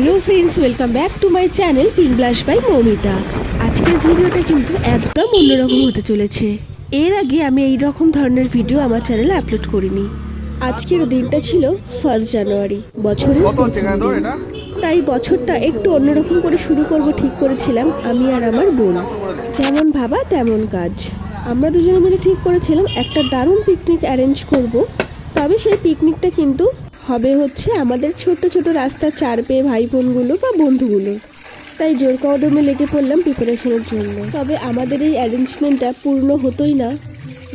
Hello friends welcome back to my channel blush by Moumita আজকের ভিডিওটা কিন্তু একদম অন্যরকম হতে চলেছে। এর আগে আমি এই রকম ধরনের ভিডিও আমার চ্যানেলে আপলোড করিনি। আজকের দিনটা ছিল ফার্স্ট জানুয়ারি বছরের তাই বছরটা একটু অন্যরকম করে শুরু করব ঠিক করেছিলাম আমি আর আমার বোন। যেমন ভাবা তেমন কাজ। আমরা দুজনে মিলে ঠিক করেছিলাম একটা দারুণ পিকনিক অ্যারেঞ্জ করব। তবে সেই পিকনিকটা কিন্তু হবে হচ্ছে আমাদের ছোট ছোট রাস্তার চার পেয়ে ভাই বোনগুলো বা বন্ধুগুলো। তাই জোর কদমে লেগে পড়লাম প্রিপারেশনের জন্য। তবে আমাদের এই অ্যারেঞ্জমেন্টটা পূর্ণ হতোই না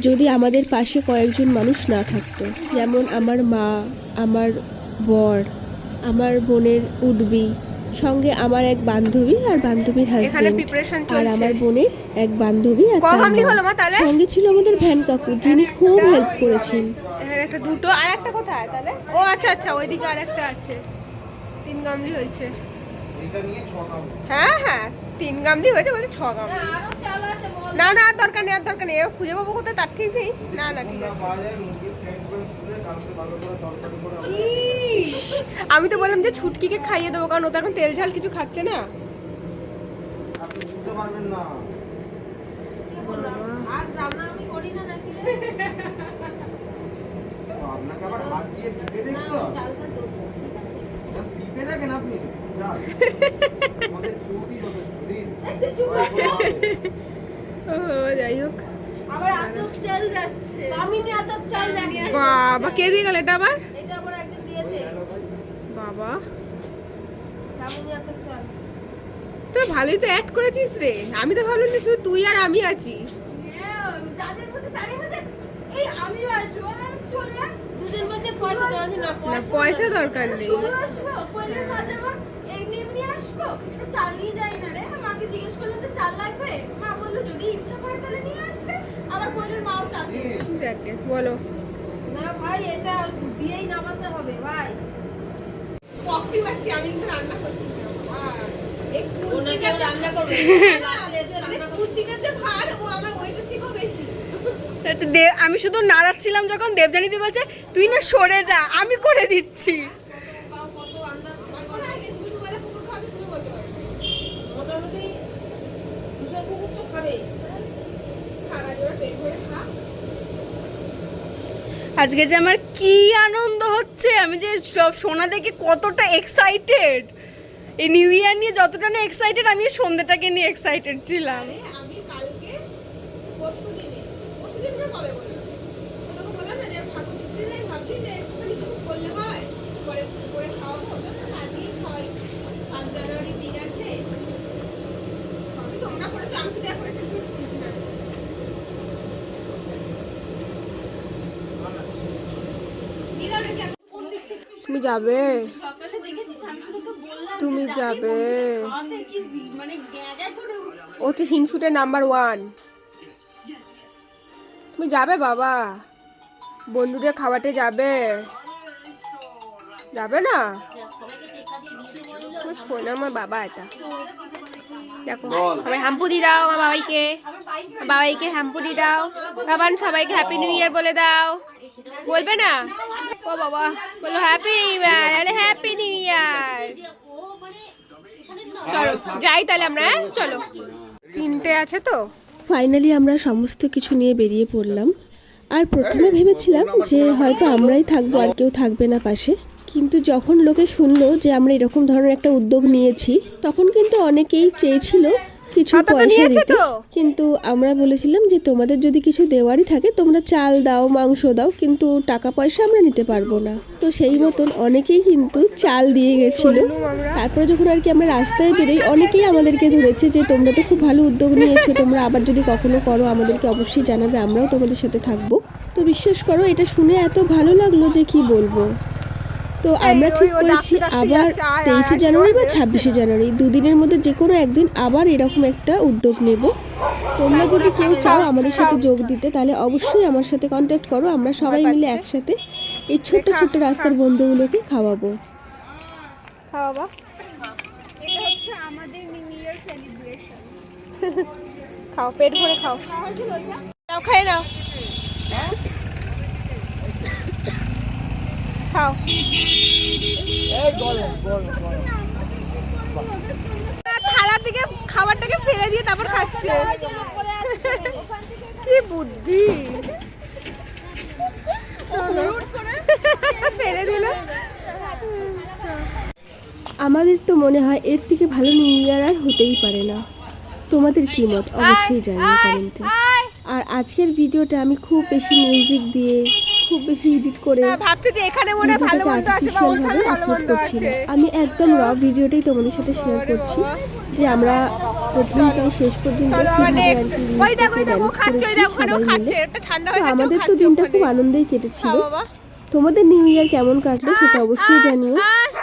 যদি আমাদের পাশে কয়েকজন মানুষ না থাকতো। যেমন আমার মা আমার বর আমার বোনের উডবি সঙ্গে আমার এক বান্ধবী আর বান্ধবীর হাজবেন্ড আর আমার বোনের এক বান্ধবী আর? সঙ্গে ছিল আমাদের ভ্যান কাকু যিনি খুব হেল্প করেছেন। এখানে একটা দুটো আর একটা কোথায় তাহলে? ও আচ্ছা আচ্ছা ওইদিকে আর একটা আছে। তিন গামলি হয়েছে। হ্যাঁ হ্যাঁ তিন গামলি হয়েছে বলছে ছ গামলি। না না আর দরকার নেই আর দরকার নেই। খুঁজে পাবো কোথায়? তার ঠিক নেই। না না ঠিক আছে। আমি তো বললাম যে ছুটকিকে খাইয়ে দেবো কারণ ও তো এখন তেল ঝাল কিছু খাচ্ছে না। আবার হাত দিয়ে টিপে দেখতে হবে? না, টিপে দেখেন আপনি চাল। আমাদের চুটি যত শরীর। ও যাই হোক। আবার আতপ চাল যাচ্ছে কামিনী আতপ চাল যাচ্ছে বাবা কে দিয়ে গেল এটা আবার? এটা আবার একদিন দিয়েছে। বাবা। তো ভালোই তো অ্যাড করেছিস রে। আমি তো ভাবলাম যে শুধু তুই আর আমি আছি। হ্যাঁ, পয়সা দরকার নেই। চাল নিয়ে যাই না রে। মাকে জিজ্ঞেস করলাম যে চাল লাগবে। মা বলল যদি ইচ্ছা করে তাহলে নিয়ে আসবে। আবার মাও চাল। দেখে বলো। না ভাই এটা দিয়েই নামাতে হবে ভাই। কফি আমি কিন্তু রান্না করছি ওনাকে রান্না করবে। কুর্তিটার যে ভার ও আমার ওইটার থেকেও বেশি। আমি শুধু নাড়াচ্ছিলাম যখন দেবজানিদি বলছে, তুই না সরে যা, আমি করে দিচ্ছি। আজকে যে আমার কি আনন্দ হচ্ছে, আমি যে সব সোনা দেখে কতটা এক্সাইটেড এই নিউ ইয়ার নিয়ে যতটা না এক্সাইটেড আমি সন্ধ্যেটাকে নিয়ে এক্সাইটেড ছিলাম আরে আমি কালকে পরশু দিনে পরশু দিন যে কবে বললাম তোকে বললাম না যে ঠাকুর দিতে যাই ভাবছি যে একটুখানি কিছু করলে হয় পরে করে খাওয়াবো না আজকে ছয় পাঁচ জানুয়ারি দিন আছে সবই তোমরা করেছ আমি তো দেখ করেছি তুমি যাবে? তুমি যাবে মানে। ও হচ্ছে হিংসুটের নাম্বার ওয়ান তুমি যাবে বাবা? বন্ধুদের খাওয়াতে যাবে। যাবে না? শোনা আমার বাবা এটা। দেখো সবাই হাম্পু দি দাও আমার বাবাইকে। বাবাইকে হাম্পু দি দাও। বাবান সবাইকে হ্যাপি নিউ ইয়ার বলে দাও। বলবে না? ও বাবা বলো হ্যাপি নিউ ইয়ার আরে হ্যাপি নিউ ইয়ার চলো, যাই তাহলে আমরা হ্যাঁ? চলো। তিনটে আছে তো? ফাইনালি আমরা সমস্ত কিছু নিয়ে বেরিয়ে পড়লাম। আর প্রথমে ভেবেছিলাম যে হয়তো আমরাই থাকব, আর কেউ থাকবে না পাশে। কিন্তু যখন লোকে শুনলো যে আমরা এরকম ধরনের একটা উদ্যোগ নিয়েছি, তখন কিন্তু অনেকেই চেয়েছিল কিছু পয়সা দিতে কিন্তু আমরা বলেছিলাম যে তোমাদের যদি কিছু দেওয়ারই থাকে তোমরা চাল দাও মাংস দাও কিন্তু টাকা পয়সা আমরা নিতে পারব না। তো সেই মতন অনেকেই কিন্তু চাল দিয়ে গেছিল। তারপরে যখন আর কি আমরা রাস্তায় বেরোই অনেকেই আমাদেরকে ধরেছে যে তোমরা তো খুব ভালো উদ্যোগ নিয়েছো তোমরা আবার যদি কখনো করো আমাদেরকে অবশ্যই জানাবে আমরাও তোমাদের সাথে থাকব। তো বিশ্বাস করো এটা শুনে এত ভালো লাগল যে কি বলব। তো আমরা ঠিক করেছি আবার তেইশে জানুয়ারি বা ছাব্বিশে জানুয়ারি দুদিনের মধ্যে যে কোনো একদিন আবার এরকম একটা উদ্যোগ নেব। তোমরা যদি কেউ চাও আমাদের সাথে যোগ দিতে তাহলে অবশ্যই আমার সাথে কন্ট্যাক্ট করো। আমরা সবাই মিলে একসাথে এই ছোট্ট ছোট্ট রাস্তার বন্ধুগুলোকে খাওয়াবো। খাওয়া বা এটা হচ্ছে আমাদের নিউ ইয়ার সেলিব্রেশন খাও পেট ভরে খাও। নাও খেয়ে নাও খাও। থালার দিকে খাবারটাকে ফেলে দিয়ে তারপর খাচ্ছে। কি বুদ্ধি। ফেলে দিল। আমাদের তো মনে হয় এর থেকে ভালো নিউ ইয়ার আর হতেই পারে না। তোমাদের কি মত? অবশ্যই জানিও কমেন্টে। আর আজকের ভিডিওটা আমি খুব বেশি মিউজিক দিয়ে খুব বেশি এডিট করে ভাবছে যে এখানে মনে ভালো মন্দ আছে বা ওখানে ভালো মন্দ আছে। আমি একদম র ভিডিওটাই তোমাদের সাথে শেয়ার করছি যে আমরা প্রথম থেকে শেষ পর্যন্ত কি ওই দেখো ওই দেখো খাচ্ছে ওই দেখো ওখানেও খাচ্ছে ঠান্ডা হয়ে গেছে আমাদের তো দিনটা খুব। আনন্দেই কেটেছিল। তোমাদের নিউ ইয়ার কেমন কাটলো সেটা অবশ্যই জানিও।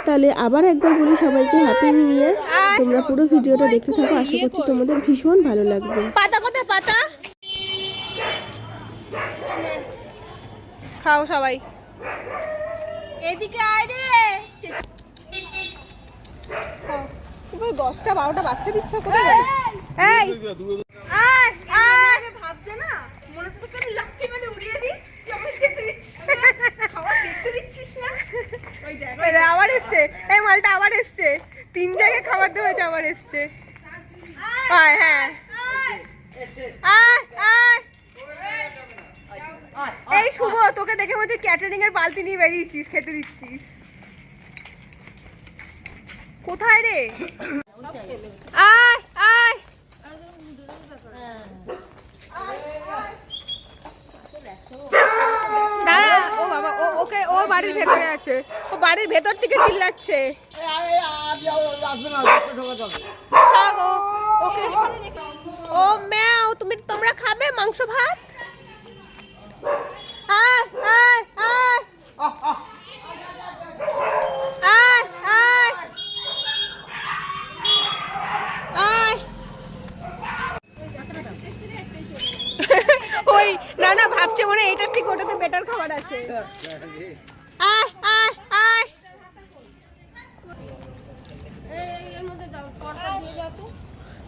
তাহলে আবার একবার বলি সবাইকে হ্যাপি নিউ ইয়ার তোমরা পুরো ভিডিওটা দেখতে থাকো আশা করছি তোমাদের ভীষণ ভালো লাগবে পাতা কোথায় পাতা খাও সবাই। এদিকে আয় রে। দশটা বারোটা বাচ্চা দিচ্ছ কোথায় গেলে? এই আয় আয়। ভাবছে না মনে হচ্ছে তোকে আমি লাঠি মানে উড়িয়ে দিই তুই আমাকে যেতে দিচ্ছিস না। খাবার দেখতে দিচ্ছিস না। ওই দেখ আবার এসছে। এই মালটা আবার এসছে। তিন জায়গায় খাবার দেওয়া হয়েছে আবার এসছে। আয় হ্যাঁ আয় আয় এই শুভ তোকে দেখে মধ্যে ক্যাটারিং এর বালতি নিয়ে বেরিয়েছিস, খেতে দিচ্ছিস। কোথায় রে? ও ওকে, ও বাড়ির ভেতরে আছে। ও বাড়ির ভেতর থেকে ও- তুমি, তোমরা খাবে মাংস ভাত? ওই, না না মনে থেকে ওটাতে বেটার খাবার আছে। আয় আয় আয়।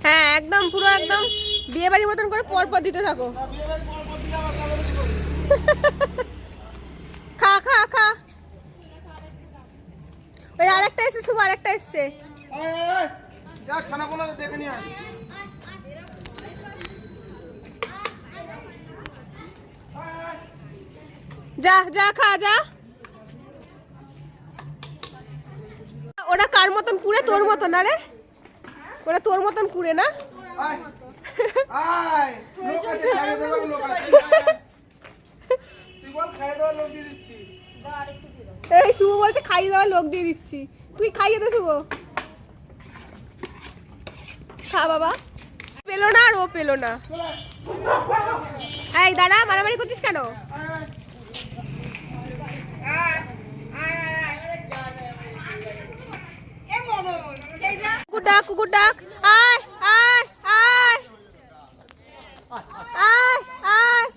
হ্যাঁ একদম, পুরো একদম বিয়ে বাড়ির মতন করে পর পর দিতে থাকো খা খা খা ওই আরেকটা এসছে শুভ আরেকটা এসছে। যা ছানা পোনা দেখে নিয়ে আয় যা যা খা যা। ওরা কার মতন পুরে তোর মতন না রে ওরা তোর মতন পুরে না? এই শুভ বলছে খাইয়ে দেওয়ার লোক দিয়ে দিচ্ছি। তুই খাইয়ে দে শুভ। খা বাবা। পেল না আর ও পেল না। এই, দাঁড়া, মারামারি করছিস কেন? কুকুর ডাক কুকুর ডাক। আয় আয় আয়। আয় আয়।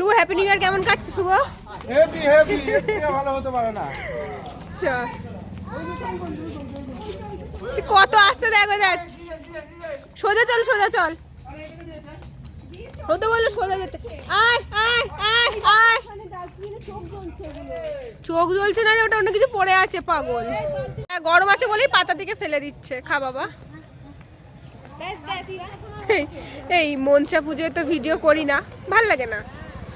শুভ হ্যাপি নিউ ইয়ার কেমন কাটছে শুভ? এর থেকে ভালো হতে পারে না। চল কত আসতে দেখো যাচ্ছ সোজা চল সোজা চল। ও তো বলল সোজা যেতে। আয় আয় আয় আয়। চোখ জ্বলছে না রে ওটা অন্য কিছু পড়ে আছে পাগল। হ্যাঁ, গরম আছে বলেই পাতা থেকে ফেলে দিচ্ছে। খা বাবা। এই মনসা পুজোয় তো ভিডিও করি না। ভালো লাগে না।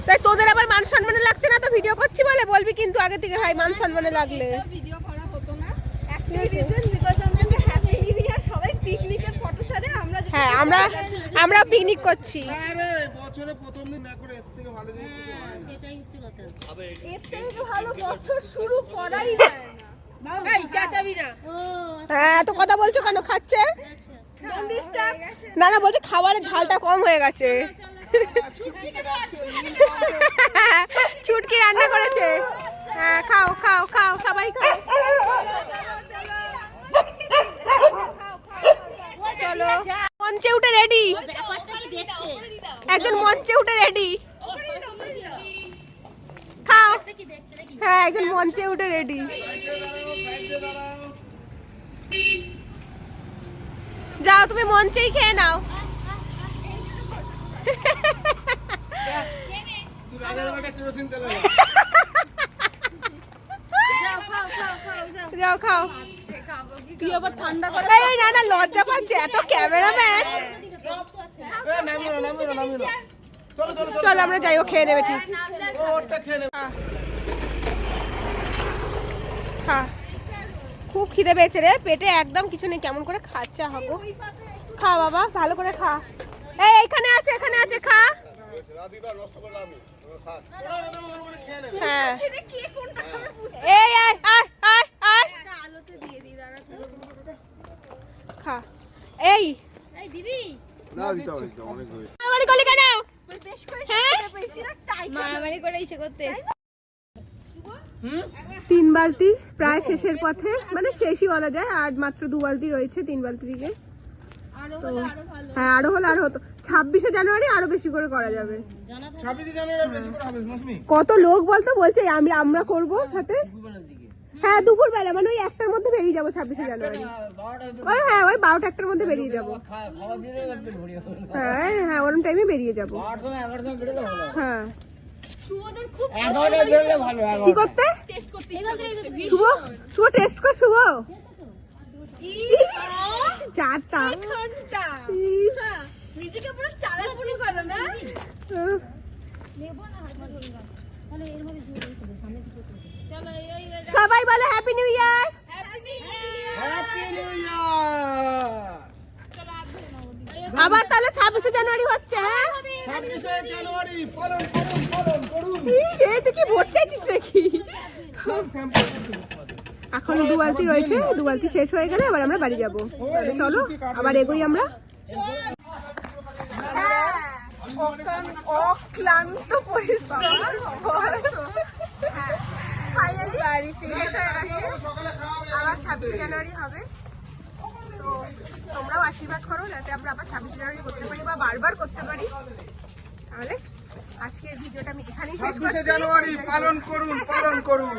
তাই তোদের আবার মান সম্মানে লাগছে না তো ভিডিও করছি বলে? বলবি কিন্তু আগে থেকে ভাই মান সম্মানে লাগলে। ভিডিও করা হতো না। একটাই রিজন বিকজ আমাকে হ্যাপি নিউ ইয়ার সবাই পিকনিকের ফটো ছাড়ে আমরা হ্যাঁ আমরা আমরা পিকনিক করছি। আরে বছরে প্রথম দিন না করে এর থেকে ভালো জিনিস হয় না। এর থেকে ভালো বছর শুরু করাই যায় না। হ্যাঁ তো কথা বলছো কেন? খাচ্ছে? ডোন্ট ডিস্টার্ব না না বলছে খাবারের ঝালটা কম হয়ে গেছে। চুটকি রান্না করেছে। হ্যাঁ খাও খাও খাও, সবাই খাও। চলো। মঞ্চে উঠে রেডি একজন মঞ্চে উঠে রেডি খাও। হ্যাঁ একজন মঞ্চে উঠে রেডি যাও, তুমি মঞ্চেই খেয়ে নাও তুই রাজার বেটা কেরোসিন তেল না যাও খাও। খাও খাও যাও যাও খাও তুই আবার ঠান্ডা করে এই না না লজ্জা পাচ্ছে। এত ক্যামেরাম্যান। চলো চলো চলো চল আমরা যাই ও খেয়ে নেবে। ঠিক খুব খিদে পেয়েছে রে। পেটে একদম কিছু নেই। কেমন করে খাচ্ছা হব? খা বাবা ভালো করে খা। এই এখানে আছে এখানে আছে খা। হ্যাঁ। এই আয় আয় আয় আয়। খা। এই। কেন? হ্যাঁ? বেশি না টাই মারামারি করে ইসে করতে তিন বালতি প্রায় শেষের পথে মানে শেষই বলা যায় আর মাত্র দু বালতি রয়েছে তিন বালতি আরও তো হলে আরও ভালো। হ্যাঁ আরও হলে আরও হতো। ছাব্বিশে জানুয়ারি আরও বেশি করে করা যাবে। ছাব্বিশে জানুয়ারি বেশি করে হবে মৌসুমি। কত লোক বলতো? বলছে আমরা আমরা করব সাথে। হ্যাঁ দুপুর বেলা মানে ওই একটার মধ্যে বেরিয়ে যাব ছাব্বিশে জানুয়ারি। ওই হ্যাঁ ওই বারোটা একটার মধ্যে বেরিয়ে যাব। হ্যাঁ হ্যাঁ ওরম টাইমে বেরিয়ে যাব। হ্যাঁ। কি করতে? টেস্ট করতে ইচ্ছা করছে শুভ শুভ টেস্ট কর শুভ। চারটা। ঘণ্টা নিজেকে পুরো মনে করো না? সবাই বলে happy new year happy new year আবার তাহলে ছাব্বিশে জানুয়ারি হচ্ছে হ্যাঁ? ছাব্বিশে জানুয়ারি করুন এই তুই কি ভোট চাইছিস নাকি? স্যাম্পল এখন দু বালতি রয়েছে দু বালতি শেষ হয়ে গেলে এবার আমরা বাড়ি যাব। চলো, আবার এগোই আমরা। অক্লান্ত পরিশ্রম ফাইনালি বাড়ি ফিরে এসে গেছে আবার ছাব্বিশে জানুয়ারি হবে তো তোমরাও আশীর্বাদ করো যাতে আমরা আবার ছাব্বিশে জানুয়ারি করতে পারি বা বারবার করতে পারি তাহলে আজকের ভিডিওটা আমি এখানেই শেষ করছি জানুয়ারি, পালন করুন পালন করুন।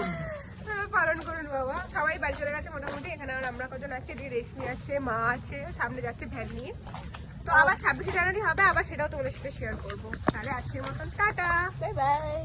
পালন করুন বাবা। সবাই বাড়ি চলে গেছে মোটামুটি। এখানে আর আমরা কজন আছে? দিয়ে রেশমি আছে মা আছে সামনে যাচ্ছে ভ্যান নিয়ে তো আবার ছাব্বিশে জানুয়ারি হবে আবার সেটাও তোমাদের সাথে শেয়ার করব। তাহলে আজকের মতন টাটা। Bye bye